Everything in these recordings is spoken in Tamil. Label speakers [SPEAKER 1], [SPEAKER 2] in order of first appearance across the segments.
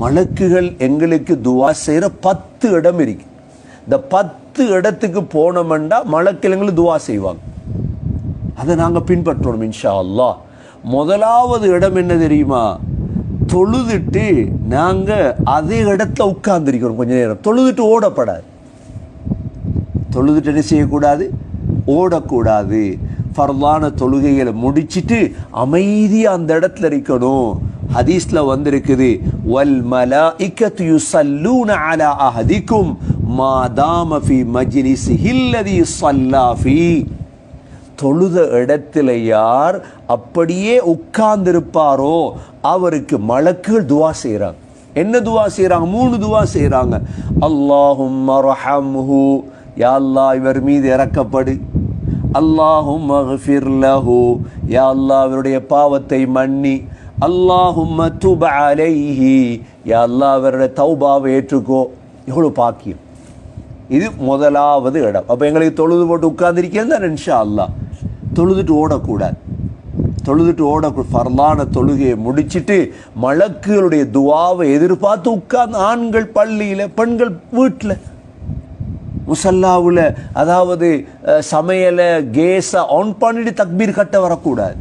[SPEAKER 1] மலக்குகள் எங்களுக்கு துவா செய்கிற பத்து இடம் இருக்கு. இந்த பத்து இடத்துக்கு போனோம்னா மலக்குகள் எங்களுக்கு துவா செய்வாங்க. அதை நாங்கள் பின்பற்றணும் இன்ஷா அல்லா முதலாவது இடம் என்ன தெரியுமா? தொழுதுட்டு நாங்கள் அதே இடத்துல உட்கார்ந்துருக்கிறோம் கொஞ்ச நேரம். தொழுதுட்டு ஓடப்படாது. தொழுதுட்டு என்ன செய்யக்கூடாது? ஓடக்கூடாது. ஃபர்லான தொழுகைகளை முடிச்சிட்டு அமைதியாக அந்த இடத்துல இருக்கணும். ஹதீஸ்ல வந்திருக்குது வல் மலாஇக்கத்து யுஸல்லூன அலா அஹதிக்கும் மாதாம ஃபி மஜ்லிஸிஹி ஹில்லதி ஸல்லா தொழுத இடத்துல யார் அப்படியே உட்கார்ந்திருப்பாரோ அவருக்கு மலக்குகள் துவா செய்கிறாங்க என்ன துவா செய்கிறாங்க மூணு துவா செய்கிறாங்க அல்லாஹும் ரஹம்ஹு யா இவர் மீது இறக்கப்படு. அல்லாஹும் மஃபிர் லஹு யா அல்லாஹ் அவருடைய பாவத்தை மன்னி. அல்லாஹும் துப அலைஹி யா அல்லாஹ் அவருடைய தௌபாவை ஏற்றுக்கோ. எவ்வளோ பாக்கியம். இது முதலாவது இடம். அப்போ எங்களுக்கு தொழுது போட்டு உட்கார்ந்திருக்கேன் தான் இன்ஷா அல்லா தொழுதுட்டு ஓடக்கூடாது. தொழுதுட்டு ஓட ஃபர்லான தொழுகையை முடிச்சுட்டு மலக்குகளுடைய துவாவை எதிர்பார்த்து உட்கார்ந்து ஆண்கள் பள்ளியில் பெண்கள் வீட்டில் முசல்லாவில் அதாவது சமையலை கேஸை ஆன் பண்ணிட்டு தக்பீர் கட்ட வரக்கூடாது.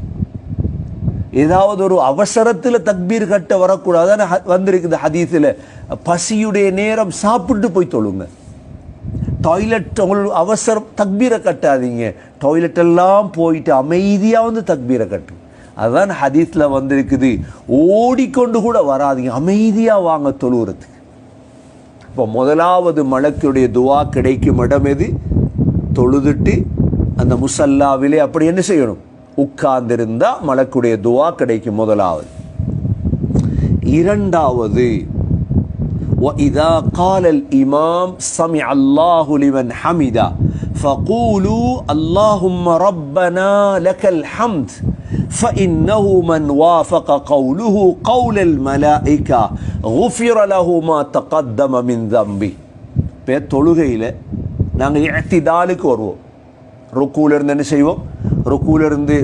[SPEAKER 1] ஏதாவது ஒரு அவசரத்தில் தக்பீர் கட்ட வரக்கூடாது வந்திருக்குது ஹதீஸில். பசியுடைய நேரம் சாப்பிட்டு போய் தொழுங்க. டாய்லெட் உங்களுக்கு அவசரம் தக்பீரை கட்டாதீங்க. டாய்லெட் எல்லாம் போயிட்டு அமைதியாக வந்து தக்பீரை கட்டு. அதுதான் ஹதீஸில் வந்திருக்குது. ஓடிக்கொண்டு கூட வராதீங்க. அமைதியாக வாங்க தொழுகிறதுக்கு இப்போ முதலாவது மலக்குடைய துவா கிடைக்கும் இடம் எது தொழுதுட்டு அந்த முசல்லாவிலே அப்படி என்ன செய்யணும் உட்கார்ந்திருந்தா மலக்குடைய துவா கிடைக்கும் முதலாவது இரண்டாவது وإذا قال الإمام سمع الله لمن حمده فقولوا اللهم ربنا لك الحمد فإنه من وافق قوله قول الملائكة غفر له ما تقدم من ذنبه இப்போ தொழுகையில் நாங்கள் இழத்திதாலுக்கு வருவோம் ருக்கூல இருந்து என்ன செய்வோம் ருக்கூல இருந்து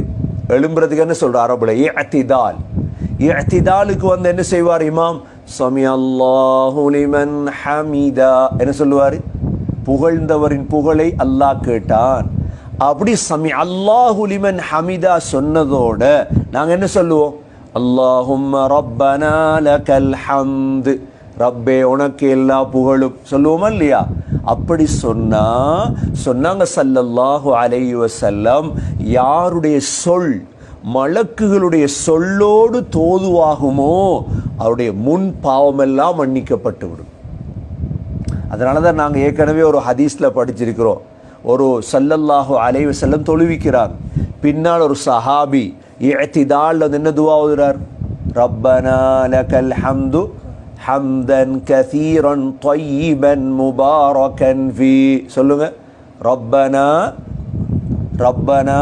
[SPEAKER 1] எழும்புறதுக்கு என்ன சொல்ற அரபுல இஅத்திதால் இஅத்திதாலுக்கு வந்து என்ன செய்வார் இமாம் சமி அல்லாஹு லிமன் ஹமிதா என்ன சொல்லுவார் புகழ்ந்தவரின் புகழை அல்லாஹ் கேட்டான் அப்படி சமி அல்லாஹு லிமன் ஹமிதா சொன்னதோட நாங்க என்ன சொல்லுவோம்? அல்லாஹும் ரப்பனா லக்கல் ஹம்து. ரப்பே உனக்கு எல்லா புகழும். சொல்லுவோமா இல்லையா? அப்படி சொன்னா சொன்னாங்க சல்லல்லாஹு அலைஹி செல்லம் யாருடைய சொல் மலக்குகளுடைய சொல்லோடு தோதுவாகுமோ அவருடைய முன் பாவமெல்லாம் மன்னிக்கப்பட்டு விடும் அதனால தான் நாங்கள் ஏற்கனவே ஒரு ஹதீஸில் படிச்சிருக்கிறோம். ஒரு சல்லல்லாஹு அலைஹி வஸல்லம் தொழுவிக்கிறார் பின்னால் ஒரு சஹாபி இஅ்திதால் வந்து என்ன துவா ஓதுறார் ரப்பனா லக்கல் ஹம்து ஹம்தன் கசீரன் طيبا முபாரக்கன் ஃபீ சொல்லுங்க ரப்பனா ரப்பனா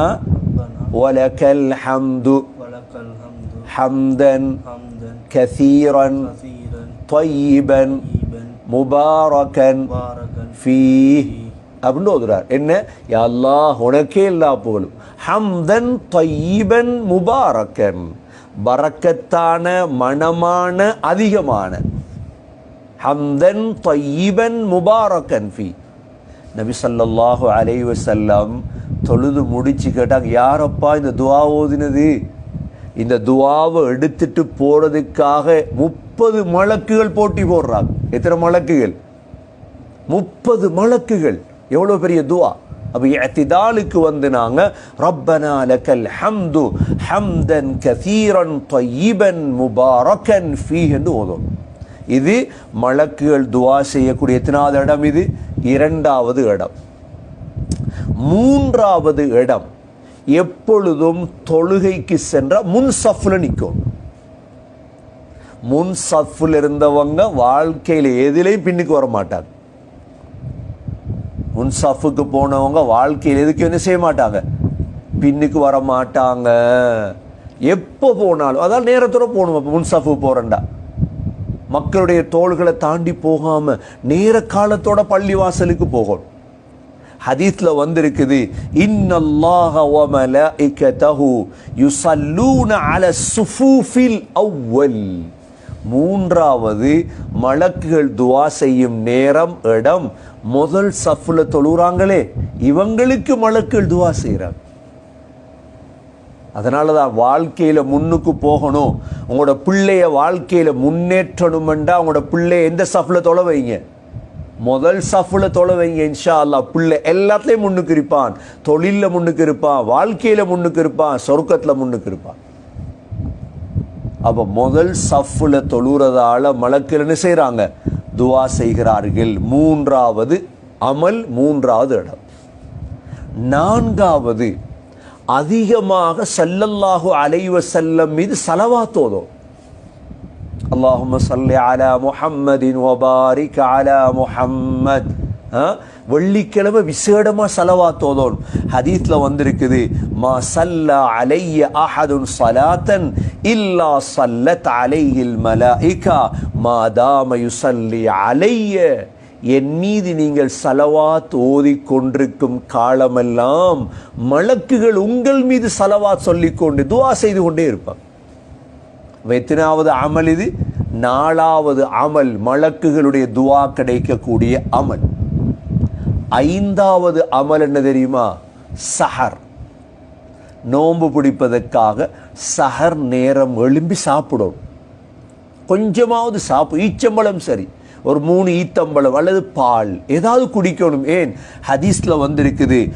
[SPEAKER 1] வலக்கல் ஹம்து
[SPEAKER 2] ولك الحمد
[SPEAKER 1] حمدا
[SPEAKER 2] حمدا
[SPEAKER 1] كثيرا
[SPEAKER 2] كثيرا
[SPEAKER 1] طيبا
[SPEAKER 2] طيبا
[SPEAKER 1] முபாரக்கன்
[SPEAKER 2] مباركا
[SPEAKER 1] ஃபீஹ் அப்படின்னு ஓதுறார் என்ன? எல்லா உனக்கே எல்லா புகழும். ஹம்தன் தொய்பன் முபாரக்கன். பறக்கத்தான மணமான அதிகமான. ஹம்தன் தொய்பன் முபாரக்கன் ஃபீ. நபி சல்லாஹு அலைஹி செல்லம் தொழுது முடிச்சு கேட்டாங்க யாரப்பா இந்த துவா ஓதினது? இந்த துவாவை எடுத்துட்டு போறதுக்காக முப்பது மலக்குகள் போட்டி போடுறாங்க. எத்தனை மலக்குகள்? முப்பது மலக்குகள். எவ்வளோ பெரிய துவா? அப்போ எத்திதாலுக்கு வந்து நாங்கள் ரப்பனா லக்கல் ஹம்து ஹம்தன் கசீரன் தொய்யிபன் முபாரக்கன் ஃபீ என்று ஓதும். இது மலக்குகள் துவா செய்யக்கூடிய எத்தனாவது இடம் இது? இரண்டாவது இடம். மூன்றாவது இடம் எப்பொழுதும் தொழுகைக்கு சென்ற முன் சஃபில் நிற்கும். முன் சஃபில் இருந்தவங்க வாழ்க்கையில் எதிலையும் பின்னுக்கு வர மாட்டாங்க முன்சாஃபுக்கு போனவங்க வாழ்க்கையில் எதுக்கு என்ன செய்ய மாட்டாங்க? பின்னுக்கு வர மாட்டாங்க. எப்போ போனாலும் அதான் நேரத்தோட போகணும் இப்போ முன்சாஃபுக்கு சஃப்பு மக்களுடைய தோள்களை தாண்டி போகாமல் நேர காலத்தோட பள்ளி வாசலுக்கு போகணும். ஹதீஸில் வந்திருக்குது இன்னல்லாஹ வ யுஸல்லூன அல சுஃபூஃபில் அவ்வல். மூன்றாவது மலக்குகள் துவா செய்யும் நேரம் இடம் முதல் சஃப்ல தொழுறாங்களே இவங்களுக்கு மலக்கள் துவா செய்கிறாங்க அதனால தான் வாழ்க்கையில் முன்னுக்கு போகணும். உங்களோட பிள்ளைய வாழ்க்கையில் முன்னேற்றணுமெண்டா உங்களோட பிள்ளைய எந்த சஃப்ல தொலை வைங்க? முதல் சஃப்ல தொலை வைங்க இன்ஷா அல்லாஹ் பிள்ளை எல்லாத்துலேயும் முன்னுக்கு இருப்பான். தொழிலில் முன்னுக்கு இருப்பான். வாழ்க்கையில் முன்னுக்கு இருப்பான். சொர்க்கத்தில் முன்னுக்கு இருப்பான். அப்போ முதல் சஃப்ல தொழுறதால மலக்கில் என்ன செய்கிறாங்க துவா செய்கிறார்கள். மூன்றாவது அமல் மூன்றாவது இடம். நான்காவது அதிகமாக சல்லல்லாஹு அலைவ செல்லம் மீது செலவாத்தோதும் அல்லாஹும் சல்ல அலா முஹம்மதின் ஒபாரிக் அலா முஹம்மத். வெள்ளிக்கிழமை விசேடமா செலவா ஓதோன் ஹதீஸ்ல வந்திருக்குது மா சல்லா அலைய அஹதுன் சலாத்தன் இல்லா சல்லத் தலையில் மலாயிகா இக்கா தாம யுசல்லி அலைய என் மீது நீங்கள் சலவாத் ஓதிக் கொண்டிருக்கும் காலமெல்லாம் மலக்குகள் உங்கள் மீது சலவாத் சொல்லிக்கொண்டு துவா செய்து கொண்டே இருப்பாங்க எத்தனாவது அமல் இது நாலாவது அமல் மலக்குகளுடைய துவா கிடைக்கக்கூடிய அமல் ஐந்தாவது அமல் என்ன தெரியுமா? சஹர். நோன்பு பிடிப்பதற்காக சஹர் நேரம் எழும்பி சாப்பிடும். கொஞ்சமாவது சாப்பிடும் ஈச்சம்பழம் சரி. ஒரு மூணு ஈத்தம்பழம் அல்லது பால் ஏதாவது குடிக்கணும். ஏன்? ஹதீஸில் வந்திருக்குது.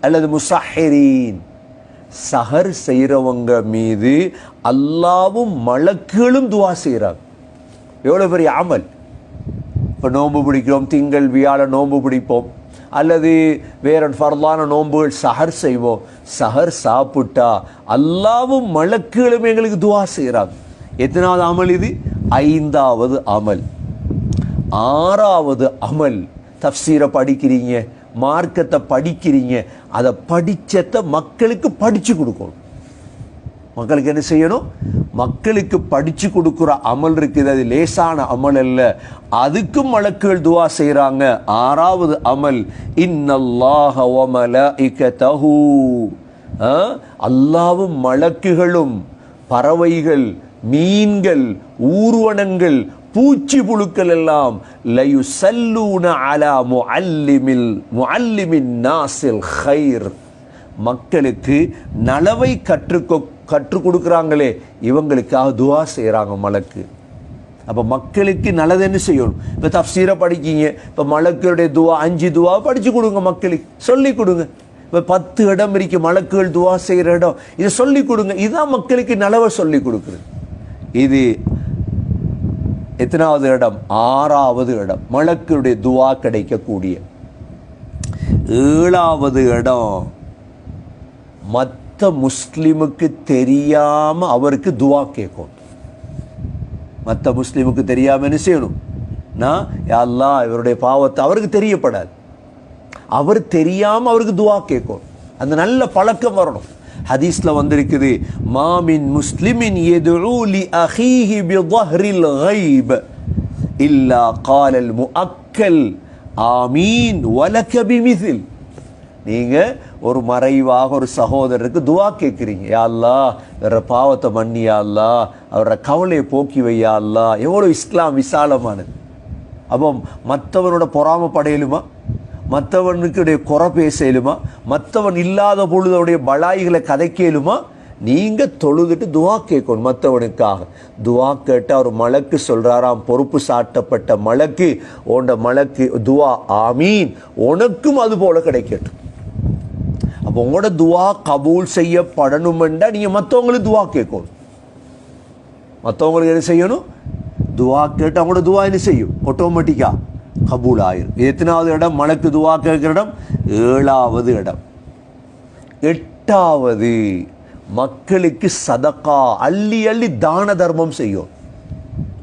[SPEAKER 1] அல்லது முசஹரீன் சஹர் செய்கிறவங்க மீது அல்லாவும் மலக்குகளும் துவா செய்கிறாங்க எவ்வளோ பெரிய அமல்? இப்போ நோன்பு பிடிக்கிறோம் திங்கள் வியாழ நோன்பு பிடிப்போம் அல்லது வேற ஃபர்லான நோன்புகள் சஹர் செய்வோம். சஹர் சாப்பிட்டா அல்லாவும் மலக்குகளும் எங்களுக்கு துவா செய்கிறாங்க எத்தனாவது அமல் இது? ஐந்தாவது அமல். ஆறாவது அமல். தப்சீரை படிக்கிறீங்க மார்க்கத்தை படிக்கிறீங்க அதை படித்தத மக்களுக்கு படித்து கொடுக்கணும். மக்களுக்கு என்ன செய்யணும்? மக்களுக்கு படித்து கொடுக்குற அமல் இருக்குது அது லேசான அமல் அல்ல. அதுக்கும் மலக்குகள் துவா செய்கிறாங்க ஆறாவது அமல் இன்னல்லாஹ வ மலாயிகதஹு. ஆ? அல்லாவும் மலக்குகளும் பறவைகள் மீன்கள் ஊர்வனங்கள் பூச்சி புழுக்கள் எல்லாம் லயுசல்லூன அலா முஅல்லிமில் முஅல்லிமின் நாசில் ஹைர் மக்களுக்கு நலவை கற்றுக்கொ கற்றுக் கொடுக்குறாங்களே இவங்களுக்காக துவா செய்கிறாங்க மலக்கு. அப்போ மக்களுக்கு நல்லது என்ன செய்யணும்? இப்போ தப்சீரை படிக்கீங்க இப்போ மலக்குடைய துவா அஞ்சு துவா படித்து கொடுங்க மக்களுக்கு சொல்லி கொடுங்க. இப்போ பத்து இடம் இருக்கு மலக்குகள் துவா செய்கிற இடம் இதை சொல்லி கொடுங்க. இதுதான் மக்களுக்கு நலவை சொல்லி கொடுக்குறது இது எத்தனாவது இடம்? ஆறாவது இடம். மலக்குடைய துவா கிடைக்கக்கூடிய. ஏழாவது இடம் மற்ற முஸ்லிமுக்கு தெரியாம அவருக்கு துவா கேட்கும். மற்ற முஸ்லிமுக்கு தெரியாமல் என்ன செய்யணும்? நான் யா இவருடைய பாவத்தை அவருக்கு தெரியப்படாது. அவர் தெரியாம அவருக்கு துவா கேட்கும். அந்த நல்ல பழக்கம் வரணும். ஹதீஸில் வந்திருக்குது மாமின் முஸ்லிமின் எதுலி அஹீஹி பில் ஹைப் இல்லா காலல் மு அக்கல் ஆமீன் வலக்க பிமிசில். நீங்கள் ஒரு மறைவாக ஒரு சகோதரருக்கு துவா கேட்குறீங்க யாழ்லா அவர பாவத்தை மன்னியாள்லா அவரோட கவலையை போக்கி வையாள்லா எவ்வளோ இஸ்லாம் விசாலமானது. அப்போ மற்றவனோட பொறாம படையலுமா? மற்றவனுக்குடைய குறை பேசலுமா? மற்றவன் இல்லாத பொழுது அவருடைய பலாய்களை கதைக்கலுமா? நீங்கள் தொழுதுட்டு துவா கேட்கணும் மற்றவனுக்காக துவா கேட்டு ஒரு மலக்கு சொல்கிறாராம் பொறுப்பு சாட்டப்பட்ட மலக்கு. உண்ட மலக்கு துவா ஆமீன். உனக்கும் அது போல் கிடைக்கட்டும். அப்போ உங்களோட துவா கபூல் செய்யப்படணுமெண்டா நீங்கள் மற்றவங்களுக்கு துவா கேட்கணும். மற்றவங்களுக்கு என்ன செய்யணும்? துவா கேட்டு அவங்களோட துவா என்ன செய்யும்? ஆட்டோமேட்டிக்காக கபூல் எத்தனாவது இடம்? மலக்கு துவா கேட்குற இடம்? ஏழாவது இடம். எட்டாவது மக்களுக்கு சதக்கா அள்ளி அள்ளி தான தர்மம் செய்யும்.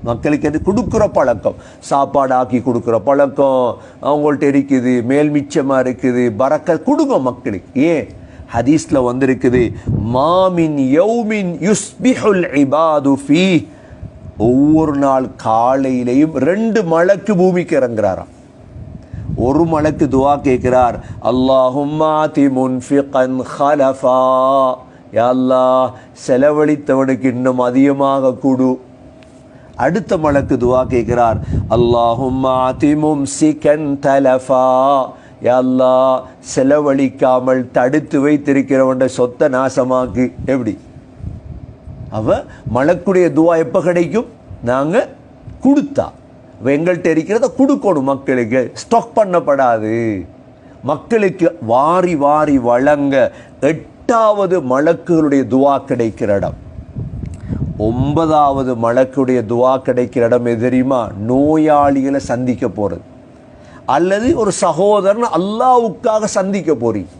[SPEAKER 1] மக்களுக்கு அது கொடுக்குற பழக்கம். சாப்பாடு ஆக்கி கொடுக்குற பழக்கம். அவங்கள்ட்ட இருக்குது மேல் மிச்சமாக இருக்குது பறக்க கொடுங்க மக்களுக்கு. ஏன்? ஹதீஸ்ல வந்திருக்குது மாமின் யௌமின் யுஸ்பிஹுல் இபாது ஃபீ ஒவ்வொரு நாள் காலையிலையும் ரெண்டு மலைக்கு பூமிக்கு இறங்குறாராம். ஒரு மலைக்கு துவா கேட்கிறார் அல்லாஹும்மா தி முன்ஃபிகன் ஹலஃபா. யா செலவழித்தவனுக்கு இன்னும் அதிகமாக கூடு. அடுத்த மலக்கு துவா கேட்கிறார் அல்லாஹும்மா திமும் சிகன் தலஃபா. யா செலவழிக்காமல் தடுத்து வைத்திருக்கிறவன் சொத்தை நாசமாக்கு. எப்படி? அவ மலக்குடைய துவா எப்போ கிடைக்கும்? நாங்கள் கொடுத்தா. அவள் எங்கள்கிட்ட இருக்கிறத கொடுக்கணும் மக்களுக்கு. ஸ்டாக் பண்ணப்படாது. மக்களுக்கு வாரி வாரி வழங்க எட்டாவது மலக்குகளுடைய துவா கிடைக்கிற இடம். ஒன்பதாவது மலக்குடைய துவா கிடைக்கிற இடம் எது தெரியுமா? நோயாளிகளை சந்திக்க போகிறது அல்லது ஒரு சகோதரன் அல்லாவுக்காக சந்திக்க போறீங்க.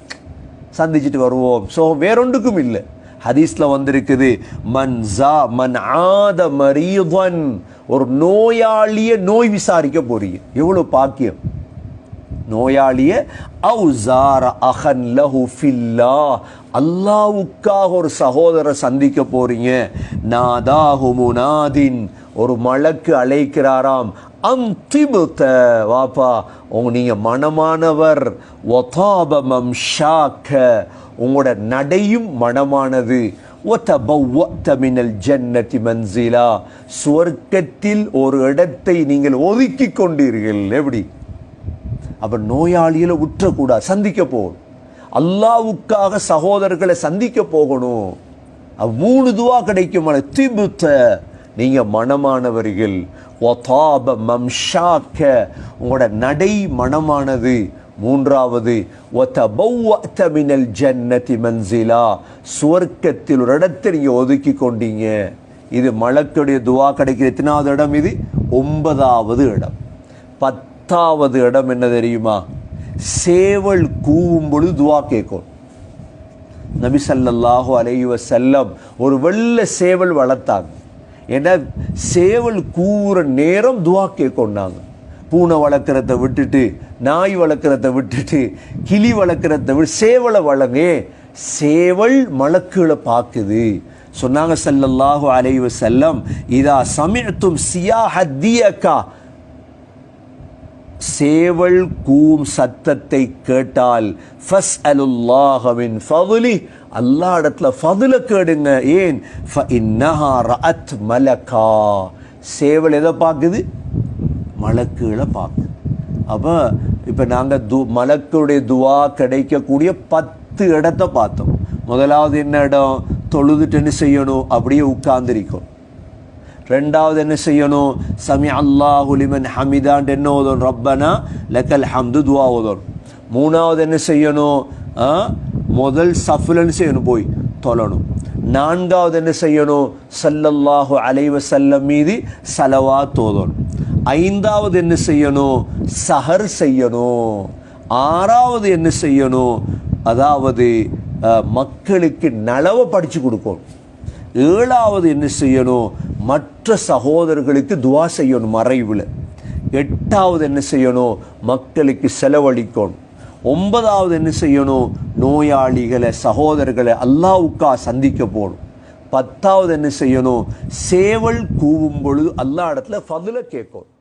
[SPEAKER 1] சந்திச்சுட்டு வருவோம். ஸோ வேறொன்றுக்கும் இல்லை. ஹதீஸில் வந்திருக்குது மன் ஜா மன் ஆத மரீதன். ஒரு நோயாளிய நோய் விசாரிக்க போறீங்க. எவ்வளவு பாக்கியம். நோயாளிய அவுசார அஹன் லஹு ஃபில்லா. அல்லாவுக்காக ஒரு சகோதரரை சந்திக்க போகிறீங்க நாதாஹுமுனாதின் ஒரு மலக்கு அழைக்கிறாராம். அந்திபுத்த வாப்பா உங்க நீங்கள் மனமானவர். ஒதாபமம் ஷாக்க. உங்களோட நடையும் மனமானது. மினல் ஜன்னதி மன்சிலா. சுவர்க்கத்தில் ஒரு இடத்தை நீங்கள் ஒதுக்கி கொண்டீர்கள். எப்படி? அப்போ நோயாளியில் உற்றக்கூடாது. சந்திக்க போகணும் அல்லாவுக்காக சகோதரர்களை சந்திக்க போகணும். மூணு துவா கிடைக்கும் திபுத்த நீங்கள் மனமானவர்கள். ஒதாப மம்ஷாக்க. உங்களோட நடை மனமானது. மூன்றாவது ஒத்தபௌவத்த மினல் ஜன்னதி மன்சிலா. சுவர்க்கத்தில் ஒரு இடத்தை நீங்கள் ஒதுக்கி கொண்டீங்க. இது மலக்குடைய துவா கிடைக்கிற எத்தனாவது இடம் இது? ஒன்பதாவது இடம். பத்தாவது இடம் என்ன தெரியுமா? சேவல் கூவும் பொழுது துவா கேட்கும். நபி ஸல்லல்லாஹு அலையுவ செல்லம் ஒரு வெள்ள சேவல் வளர்த்தாங்க. ஏன்னா சேவல் கூவுற நேரம் துவா கேட்கொண்டாங்க பூனை வளர்க்குறத விட்டுட்டு நாய் வளர்க்குறத விட்டுட்டு கிளி வளர்க்குறத விட்டு சேவலை வளங்க. சேவல் மலக்குகளை பார்க்குது. சொன்னாங்க ஸல்லல்லாஹு அலைஹி செல்லம் இதா சமிஅத்தும் சியாஹத்தியக்கா சேவல் கூம் சத்தத்தை கேட்டால் ஃபஸ் அலுல்லாஹவின் ஃபவுலி அல்லா இடத்துல ஃபதுல கேடுங்க. ஏன்? ஃப இன்னஹா ரஅத் மலக்கா. சேவல் எதை பார்க்குது? மலக்குகளை பார்க்குது. அப்போ இப்போ நாங்கள் து மலக்குடைய துவா கிடைக்கக்கூடிய பத்து இடத்த பார்த்தோம். முதலாவது என்ன இடம்? தொழுதுட்டு என்ன செய்யணும்? அப்படியே உட்கார்ந்திருக்கும். ரெண்டாவது என்ன செய்யணும் சமி அல்லாஹுலிமன் ஹமிதான் என்ன ஓதணும் ரப்பனா லக்கல் ஹம்து துவா ஓதணும் மூணாவது என்ன செய்யணும் முதல் சஃபுலன்னு செய்யணும் போய் தொழணும் நான்காவது என்ன செய்யணும் சல்லல்லாஹு அலைவ செல்லம் மீது சலவா தோதணும் ஐந்தாவது என்ன செய்யணும் சஹர் செய்யணும் ஆறாவது என்ன செய்யணும் அதாவது மக்களுக்கு நலவை படித்து கொடுக்கணும் ஏழாவது என்ன செய்யணும்? மற்ற சகோதரர்களுக்கு துவா செய்யணும் மறைவில். எட்டாவது என்ன செய்யணும்? மக்களுக்கு செலவழிக்கணும். ஒன்பதாவது என்ன செய்யணும்? நோயாளிகளை சகோதரர்களை அல்லாவுக்கா சந்திக்க போகணும். பத்தாவது என்ன செய்யணும்? சேவல் கூவும் பொழுது அல்லா இடத்துல ஃபதுல கேட்கணும்